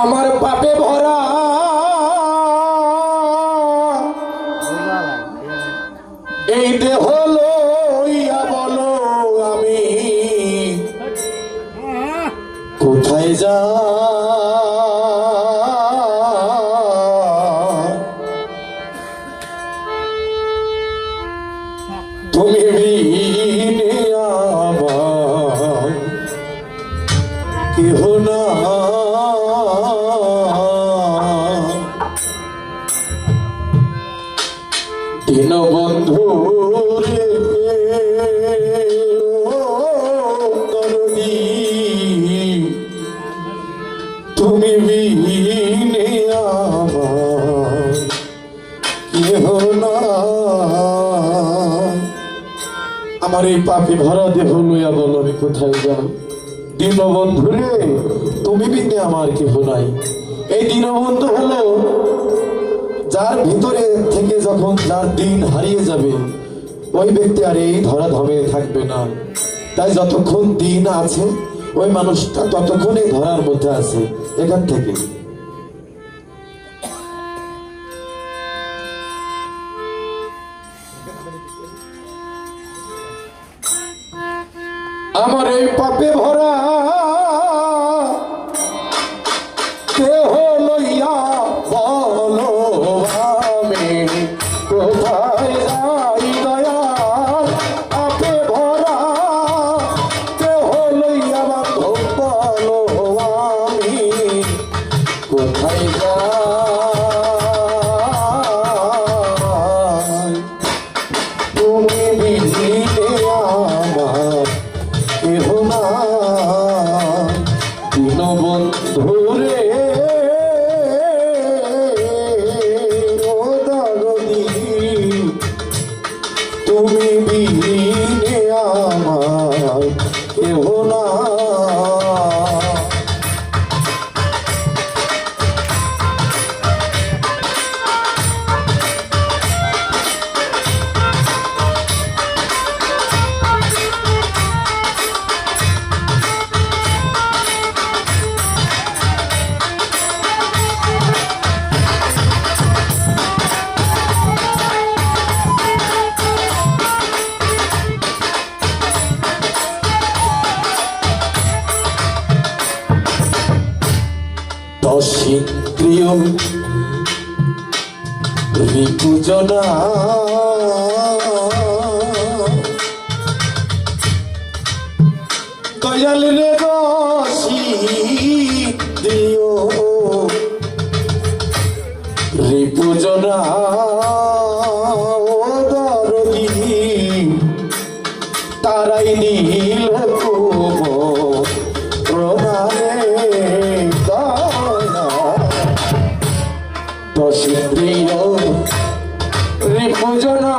আমার পাপে ভরা। এই দেহ লইয়া বলো আমি কোথায় যা? তুমি আমার এই পাপি ভরা দেহ লইয়া বলো, আমি কোথায় যাব দীনবন্ধু রে তুমি বিনে আমার কেহ নাই। এই দীনবন্ধু হলো যার ভিতরে থেকে যখন যার দিন হারিয়ে যাবে, ওই ব্যক্তি আর এই ধরা ধমে থাকবে না। তাই যতক্ষণ দিন আছে, ওই মানুষটা ততক্ষণ এই ধরার মধ্যে আছে, এখান থেকে। এই ঋতুজনা দয়াল রে দশি প্রিয় রিপুজনা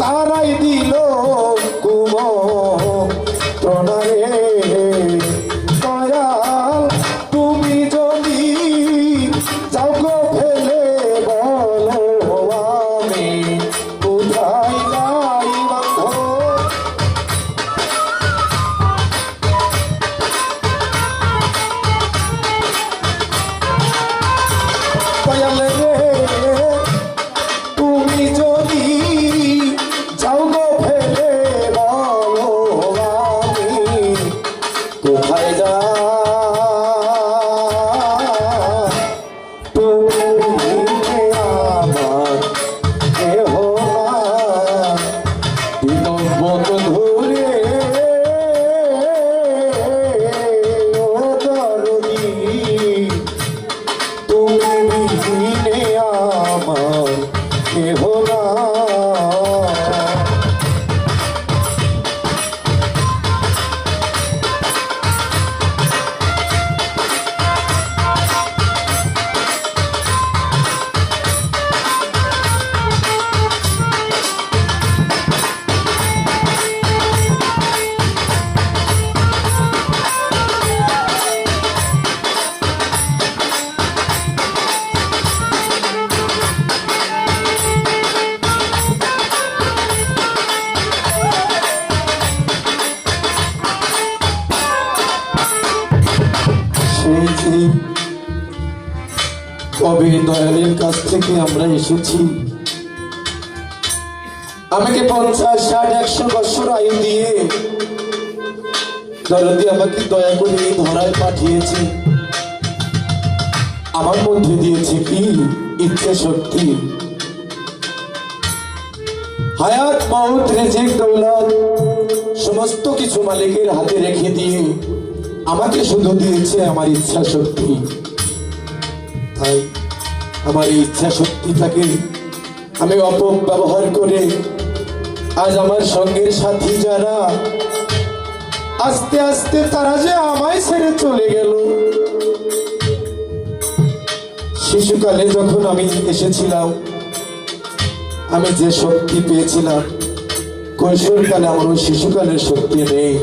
তারাই দিল দয়ালের কাছ থেকে আমরা এসেছি। আমাকে পঞ্চাশ ষাট, একশো বছর আয়ু দিয়ে আমাকে দয়া করে এই ধরায় পাঠিয়েছে। আমার মধ্যে দিয়েছে কি? ইচ্ছে শক্তি। হায়াত মৌত রেজিক, দৌলত, সমস্ত কিছু মালিকের হাতে রেখে দিয়ে আমাকে শুধু দিয়েছে আমার ইচ্ছা শক্তি। তাই আমার এই ইচ্ছা শক্তিটাকে আমি অপব্যবহার করে আজ আমার সঙ্গের সাথী যারা, আস্তে আস্তে তারা যে আমায় ছেড়ে চলে গেল। শিশুকালে যখন আমি এসেছিলাম, আমি যে শক্তি পেয়েছিলাম, কৈশোরকালে আমার শিশুকালের শক্তি নেই।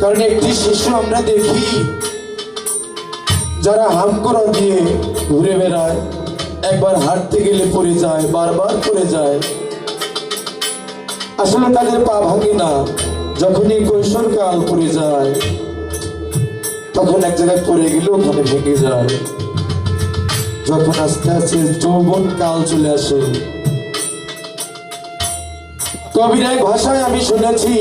কারণ একটি শিশু আমরা দেখি যারা হাম করা দিয়ে ঘুরে বেড়ায়, একবার হাঁটতে গেলে পড়ে যায়, বারবার পড়ে যায়। আসলে তাদের পা ভাঙে না, যখনই কৈশোর কাল পড়ে যায়, তখন এক জায়গায় পড়ে গেলে ওখানে ভেঙে যায়। যখন আস্তে আস্তে যৌবন কাল চলে আসে। কবির এক ভাষায় আমি শুনেছি,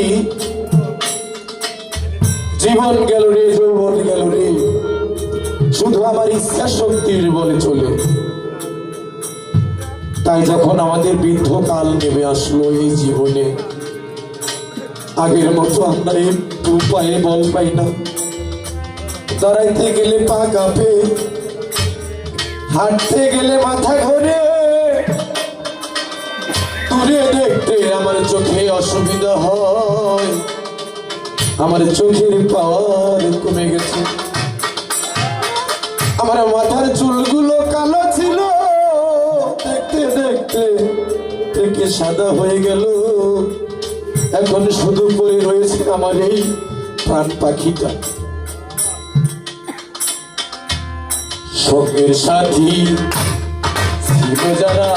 জীবন গেল রে, যৌবন গেল রে। শুধু আমার ইচ্ছা শক্তির বলে চলে। তাই যখন আমাদের বৃদ্ধ কাল নেমে আসলো এই জীবনে, আগের মতো আমরা একটু পায়ে বল পাই না। দাঁড়াইতে গেলে পা কাঁপে, হাঁটতে গেলে মাথা ঘোরে। দূরে দেখতে আমার চোখে অসুবিধা হয়। আমার চোখের পাওয়ার কমে গেছে। আমার মাথার চুলগুলো কালো ছিল। দেখতে দেখতে থেকে সাদা হয়ে গেল। এখন শুধু পড়ে রয়েছে আমার এই প্রাণ পাখিটা। সঙ্গের সাথী যারা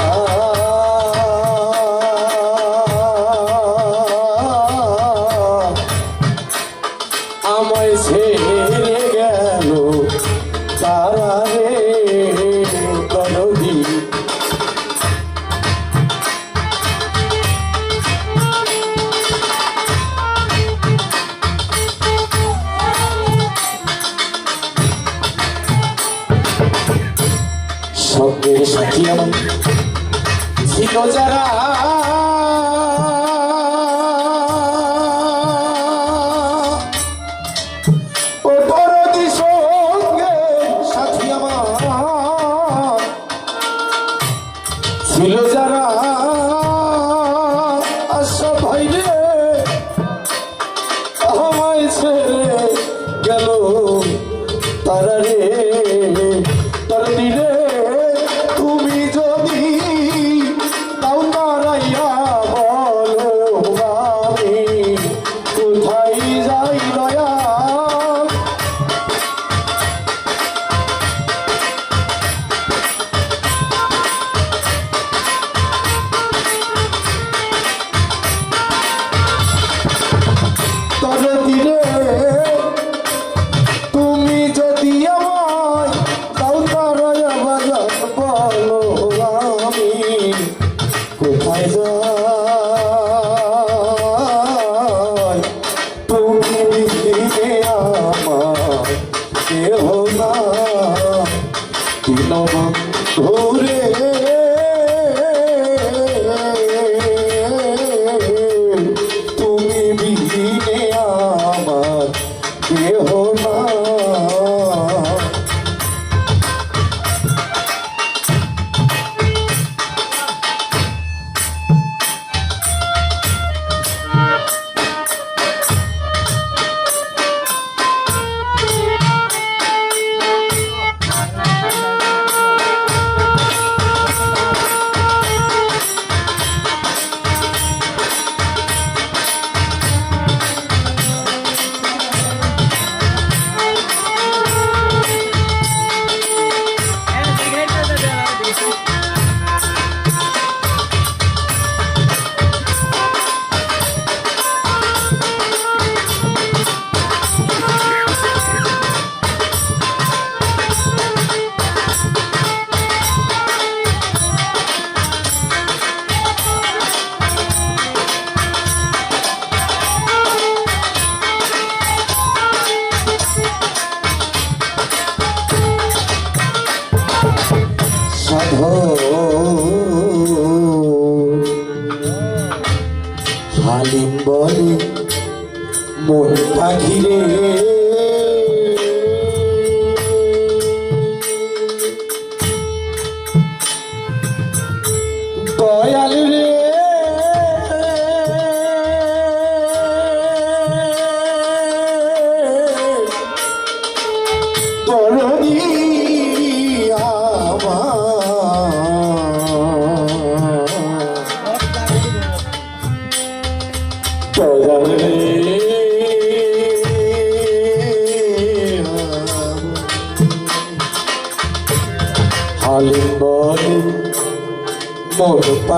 মন পাখিরে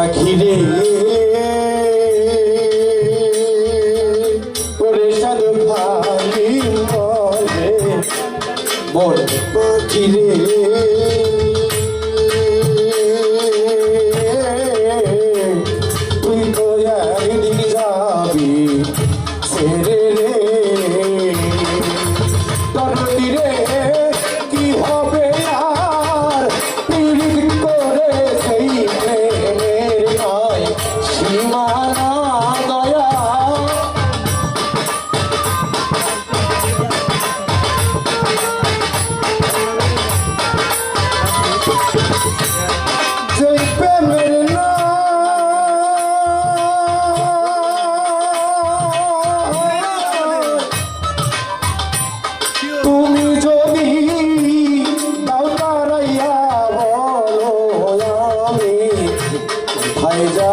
পাখি রে। ওরে সাধু খালি মরে পাখি রে। হায় যা